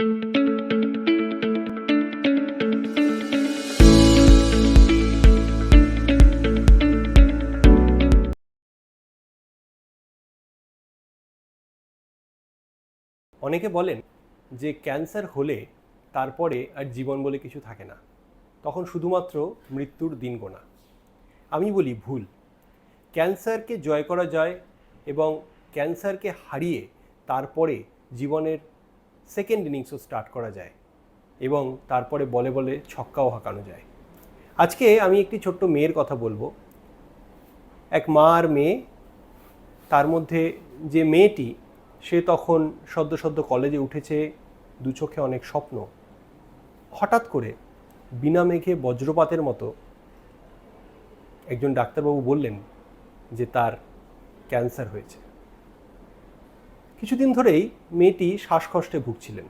অনেকে বলেন যে ক্যান্সার হলে তারপরে আর জীবন বলে কিছু থাকে না। তখন শুধুমাত্র মৃত্যুর দিন গোনা। আমি বলি ভুল। ক্যান্সারকে জয় করা যায় এবং ক্যান্সারকে হারিয়ে তারপরে জীবনের সেকেন্ড ইনিংসও স্টার্ট করা যায় এবং তারপরে বলে বলে ছক্কাও হাঁকানো যায়। আজকে আমি একটি ছোট্ট মেয়ের কথা বলব। এক মা আর মেয়ে, তার মধ্যে যে মেয়েটি, সে তখন সদ্য সদ্য কলেজে উঠেছে, দু চোখে অনেক স্বপ্ন। হঠাৎ করে বিনা মেঘে বজ্রপাতের মতো একজন ডাক্তারবাবু বললেন যে তার ক্যান্সার হয়েছে। কিছুদিন ধরেই মেয়েটি শ্বাসকষ্টে ভুগছিলেন।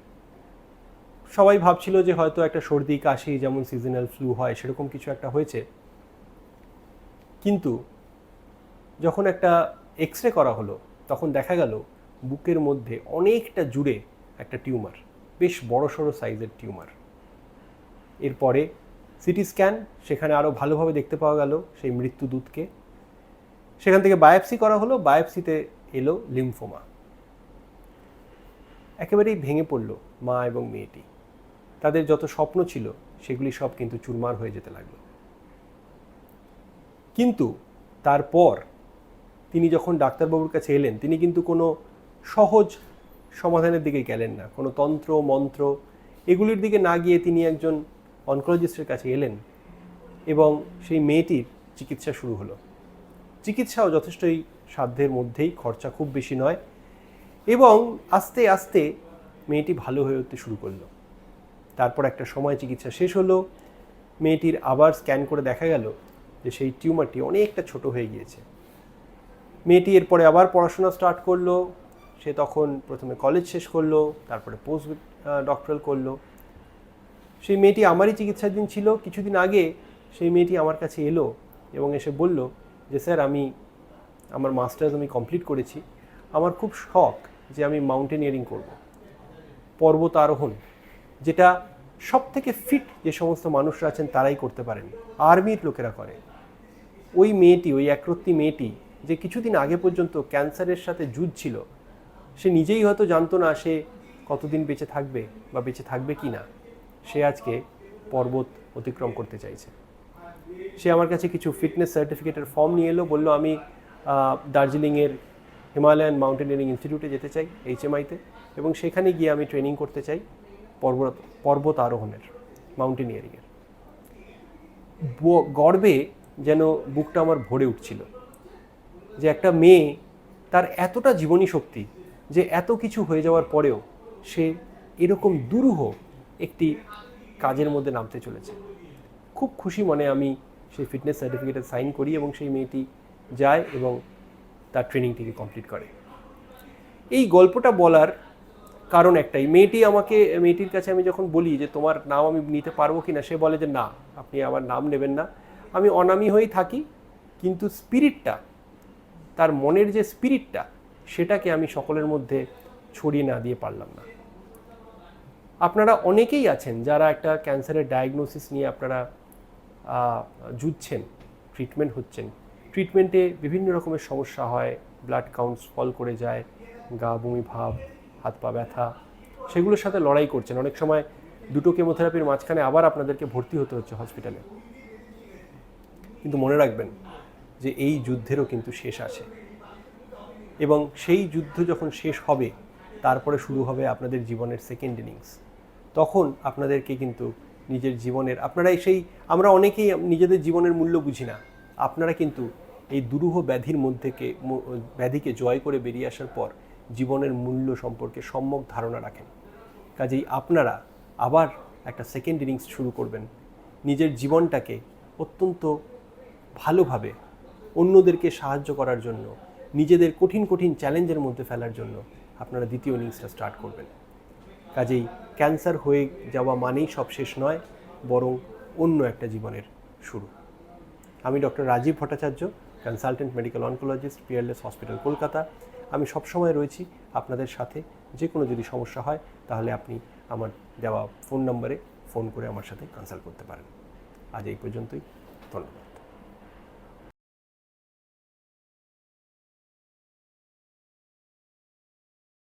সবাই ভাবছিল যে হয়তো একটা সর্দি, কাশি যেমন সিজনাল ফ্লু হয়, সেরকম কিছু একটা হয়েছে। কিন্তু যখন একটা এক্স রে করা হলো, তখন দেখা গেল বুকের মধ্যে অনেকটা জুড়ে একটা টিউমার, বেশ বড় সড়ো সাইজের টিউমার। এরপরে সিটি স্ক্যান, সেখানে আরও ভালোভাবে দেখতে পাওয়া গেল সেই মৃত্যুদূতকে সেখান থেকে বায়োপসি করা হলো, বায়োপসিতে এলো লিম্ফোমা। একেবারেই ভেঙে পড়ল মা এবং মেয়েটি। তাদের যত স্বপ্ন ছিল, সেগুলি সব কিন্তু চুরমার হয়ে যেতে লাগল। কিন্তু তারপর তিনি যখন ডাক্তারবাবুর কাছে এলেন, তিনি কিন্তু কোনো সহজ সমাধানের দিকে গেলেন না। কোনো তন্ত্র, মন্ত্র, এগুলির দিকে না গিয়ে তিনি একজন অনকোলজিস্টের কাছে এলেন এবং সেই মেয়েটির চিকিৎসা শুরু হলো। চিকিৎসাও যথেষ্টই সাধ্যের মধ্যেই, খরচা খুব বেশি নয়। এবং আস্তে আস্তে মেয়েটি ভালো হয়ে উঠতে শুরু করল। তারপর একটা সময় চিকিৎসা শেষ হলো। মেয়েটির আবার স্ক্যান করে দেখা গেল যে সেই টিউমারটি অনেকটা ছোট হয়ে গিয়েছে। মেয়েটি এরপরে আবার পড়াশোনা স্টার্ট করল। সে তখন প্রথমে কলেজ শেষ করল, তারপরে পোস্ট ডক্টরাল করল। সেই মেয়েটি আমারই চিকিৎসাধীন ছিল। কিছুদিন আগে সেই মেয়েটি আমার কাছে এলো এবং এসে বলল যে, স্যার, আমি, আমার মাস্টার্স আমি কমপ্লিট করেছি। আমার খুব শখ যে আমি মাউন্টেনিয়ারিং করব। পর্বত আরোহণ, যেটা সব থেকে ফিট যে সমস্ত মানুষরা আছেন তারাই করতে পারেন। আর্মির লোকেরা করে। ওই মেয়েটি, ওই একরত্তি মেয়েটি, যে কিছুদিন আগে পর্যন্ত ক্যান্সারের সাথে যুঝছিল সে নিজেই হয়তো জানতো না সে কতদিন বেঁচে থাকবে বা বেঁচে থাকবে কি না। সে আজকে পর্বত অতিক্রম করতে চাইছে। সে আমার কাছে কিছু ফিটনেস সার্টিফিকেটের ফর্ম নিয়ে এলো, বলল, আমি দার্জিলিংয়ের হিমালয়ান মাউন্টেনিয়ারিং ইনস্টিটিউটে যেতে চাই এইচএমআইতে এবং সেখানে গিয়ে আমি ট্রেনিং করতে চাই পর্বত পর্বত আরোহণের মাউন্টেনিয়ারিংয়ের গর্বে যেন বুকটা আমার ভরে উঠছিল যে একটা মেয়ে তার এতটা জীবনী শক্তি যে এত কিছু হয়ে যাওয়ার পরেও সে এরকম দুরূহ একটি কাজের মধ্যে নামতে চলেছে। খুব খুশি মনে আমি সেই ফিটনেস সার্টিফিকেটে সাইন করি এবং সেই মেয়েটি যায় এবং তার ট্রেনিং ট্রেনিংটিকে কমপ্লিট করে। এই গল্পটা বলার কারণ একটাই। মেয়েটি আমাকে মেয়েটির কাছে আমি যখন বলি যে তোমার নাম আমি নিতে পারব কি না সে বলে যে না আপনি আমার নাম নেবেন না। আমি অনামী হয়েই থাকি কিন্তু স্পিরিটটা তার মনের যে স্পিরিটটা সেটাকে আমি সকলের মধ্যে ছড়িয়ে না দিয়ে পারলাম না। আপনারা অনেকেই আছেন যারা একটা ক্যান্সারের ডায়াগনোসিস নিয়ে আপনারা আহ, যুঝছেন ট্রিটমেন্ট হচ্ছেন। ট্রিটমেন্টে বিভিন্ন রকমের সমস্যা হয় ব্লাড কাউন্টস ফল করে যায়, গা, বমি, ভাব, হাত পা ব্যথা, সেগুলোর সাথে লড়াই করছেন। অনেক সময় দুটো কেমোথেরাপির মাঝখানে আবার আপনাদেরকে ভর্তি হতে হচ্ছে হসপিটালে কিন্তু মনে রাখবেন যে এই যুদ্ধেরও কিন্তু শেষ আছে। এবং সেই যুদ্ধ যখন শেষ হবে, তারপরে শুরু হবে আপনাদের জীবনের সেকেন্ড ইনিংস তখন আপনাদেরকে কিন্তু নিজের জীবনের, আপনারাই সেই, আমরা অনেকেই নিজেদের জীবনের মূল্য বুঝি না। আপনারা কিন্তু এই দুরূহ ব্যাধির মধ্যেকে ব্যাধিকে জয় করে বেরিয়ে আসার পর জীবনের মূল্য সম্পর্কে সম্যক ধারণা রাখেন। কাজেই আপনারা আবার একটা সেকেন্ড ইনিংস শুরু করবেন। নিজের জীবনটাকে অত্যন্ত ভালোভাবে অন্যদেরকে সাহায্য করার জন্য, নিজেদের কঠিন কঠিন চ্যালেঞ্জের মধ্যে ফেলার জন্য আপনারা দ্বিতীয় ইনিংসটা স্টার্ট করবেন। কাজেই ক্যান্সার হয়ে যাওয়া মানেই সব শেষ নয়, বরং অন্য একটা জীবনের শুরু। আমি doctor Rajiv Bhattacharya consultant medical oncologist Peerless hospital Kolkata. আমি সবসময় রয়েছি আপনাদের সাথে। যে কোনো যদি সমস্যা হয়, তাহলে আপনি আমার দেওয়া ফোন নম্বরে ফোন করে আমার সাথে কনসাল্ট করতে পারেন। আজ এই পর্যন্তই। ধন্যবাদ।